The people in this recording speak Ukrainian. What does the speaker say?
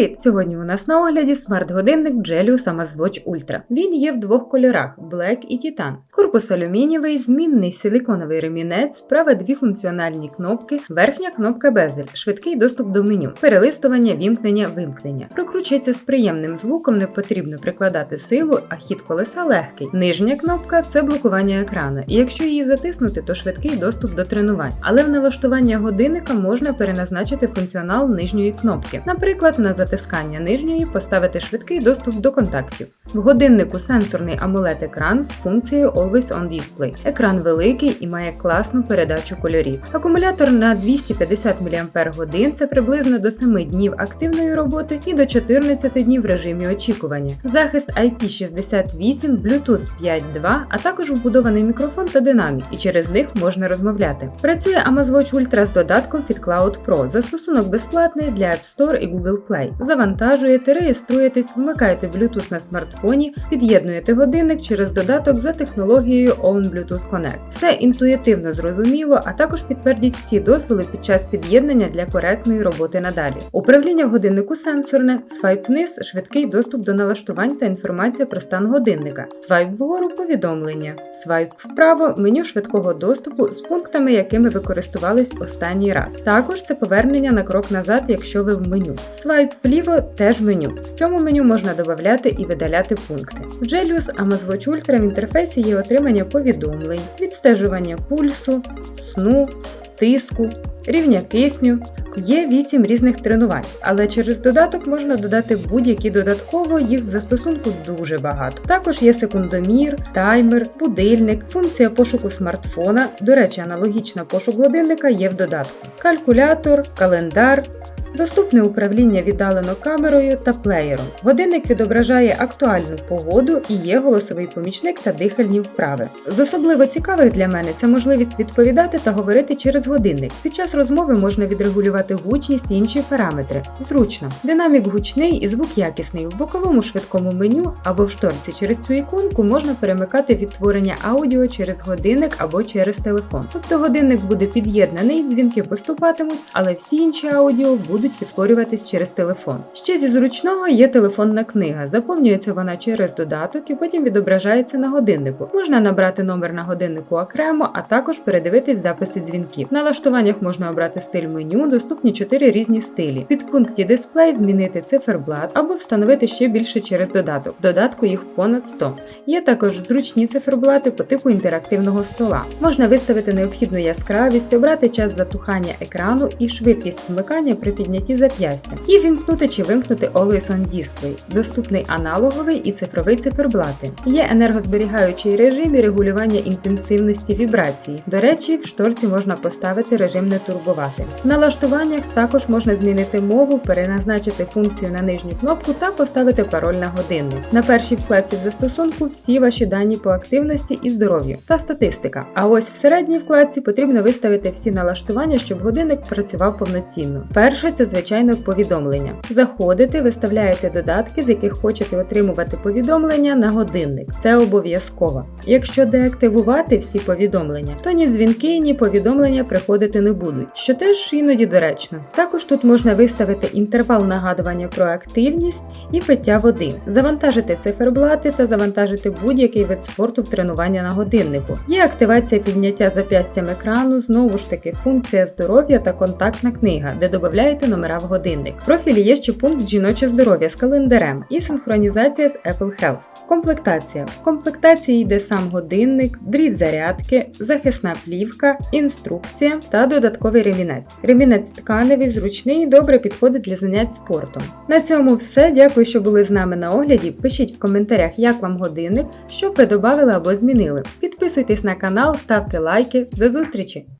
Привіт! Сьогодні у нас на огляді смарт-годинник Джелю Самазвоч Ультра. Він є в двох кольорах Black і Titan. Корпус алюмінієвий, змінний силіконовий ремінець, справа дві функціональні кнопки, верхня кнопка безель, швидкий доступ до меню, перелистування, вімкнення, вимкнення. Прокручується з приємним звуком, не потрібно прикладати силу, а хід колеса легкий. Нижня кнопка це блокування екрану, і якщо її затиснути, то швидкий доступ до тренувань. Але в налаштування годинника можна переназначити функціонал нижньої кнопки. Наприклад, на затискання нижньої поставити швидкий доступ до контактів. В годиннику сенсорний AMOLED-екран з функцією Always On Display. Екран великий і має класну передачу кольорів. Акумулятор на 250 мАч це приблизно до 7 днів активної роботи і до 14 днів в режимі очікування. Захист IP68, Bluetooth 5.2, а також вбудований мікрофон та динамік, і через них можна розмовляти. Працює Amazwatch Ultra з додатком від Cloud Pro. Застосунок безплатний для App Store і Google Play. Завантажуєте, реєструєтесь, вмикаєте Bluetooth на смартфоні, під'єднуєте годинник через додаток за технологією Own Bluetooth Connect. Все інтуїтивно зрозуміло, а також підтвердіть всі дозволи під час під'єднання для коректної роботи надалі. Управління в годиннику сенсорне, свайп вниз, швидкий доступ до налаштувань та інформація про стан годинника, свайп вгору повідомлення, свайп вправо меню швидкого доступу з пунктами, якими ви користувались останній раз. Також це повернення на крок назад, якщо ви в меню. Свайп вліво теж меню. В цьому меню можна додати і видаляти пункти. В Gelius Amazwatch Ultra в інтерфейсі є отримання повідомлень, відстежування пульсу, сну, тиску, рівня кисню. Є 8 різних тренувань, але через додаток можна додати будь-які додатково, їх в застосунку дуже багато. Також є секундомір, таймер, будильник, функція пошуку смартфона. До речі, аналогічна пошук годинника є в додатку, калькулятор, календар. Доступне управління віддалено камерою та плеєром. Годинник відображає актуальну погоду і є голосовий помічник та дихальні вправи. З особливо цікавих для мене це можливість відповідати та говорити через годинник. Під час розмови можна відрегулювати гучність і інші параметри. Зручно. Динамік гучний і звук якісний. В боковому швидкому меню або в шторці через цю іконку можна перемикати відтворення аудіо через годинник або через телефон. Тобто годинник буде під'єднаний, дзвінки поступатимуть, але всі інші аудіо будуть відтворюватись через телефон. Ще зі зручного є телефонна книга. Заповнюється вона через додаток і потім відображається на годиннику. Можна набрати номер на годиннику окремо, а також передивитись записи дзвінків. В налаштуваннях можна обрати стиль меню, доступні 4 різні стилі. Під пункті дисплей змінити циферблат або встановити ще більше через додаток. В додатку їх понад 100. Є також зручні циферблати по типу інтерактивного стола. Можна виставити необхідну яскравість, обрати час затухання екрану і швидкість вмикання при піднятті зап'ястя, і вімкнути чи вимкнути Always On. Доступний аналоговий і цифровий циферблати. Є енергозберігаючий режим і регулювання інтенсивності вібрації. До речі, в шторці можна поставити режим не турбувати. В налаштуваннях також можна змінити мову, переназначити функцію на нижню кнопку та поставити пароль на годинник. На першій вкладці застосунку всі ваші дані по активності і здоров'ю та статистика. А ось в середній вкладці потрібно виставити всі налаштування, щоб годинник працював повноцінно. Перше це звичайно повідомлення. Заходите, виставляєте додатки, з яких хочете отримувати повідомлення на годинник. Це обов'язково. Якщо деактивувати всі повідомлення, то ні дзвінки, ні повідомлення приходити не будуть, що теж іноді доречно. Також тут можна виставити інтервал нагадування про активність і пиття води, завантажити циферблати та завантажити будь-який вид спорту в тренування на годиннику. Є активація підняття зап'ястям екрану, знову ж таки функція здоров'я та контактна книга, де додаєте номера в годинник. В профілі є ще пункт жіноче здоров'я з календарем і синхронізація з Apple Health. Комплектація. В комплектації йде сам годинник, дріт зарядки, захисна плівка, інструкція та додатковий ремінець. Ремінець тканевий, зручний і добре підходить для занять спортом. На цьому все. Дякую, що були з нами на огляді. Пишіть в коментарях, як вам годинник, що ви додали або змінили. Підписуйтесь на канал, ставте лайки. До зустрічі!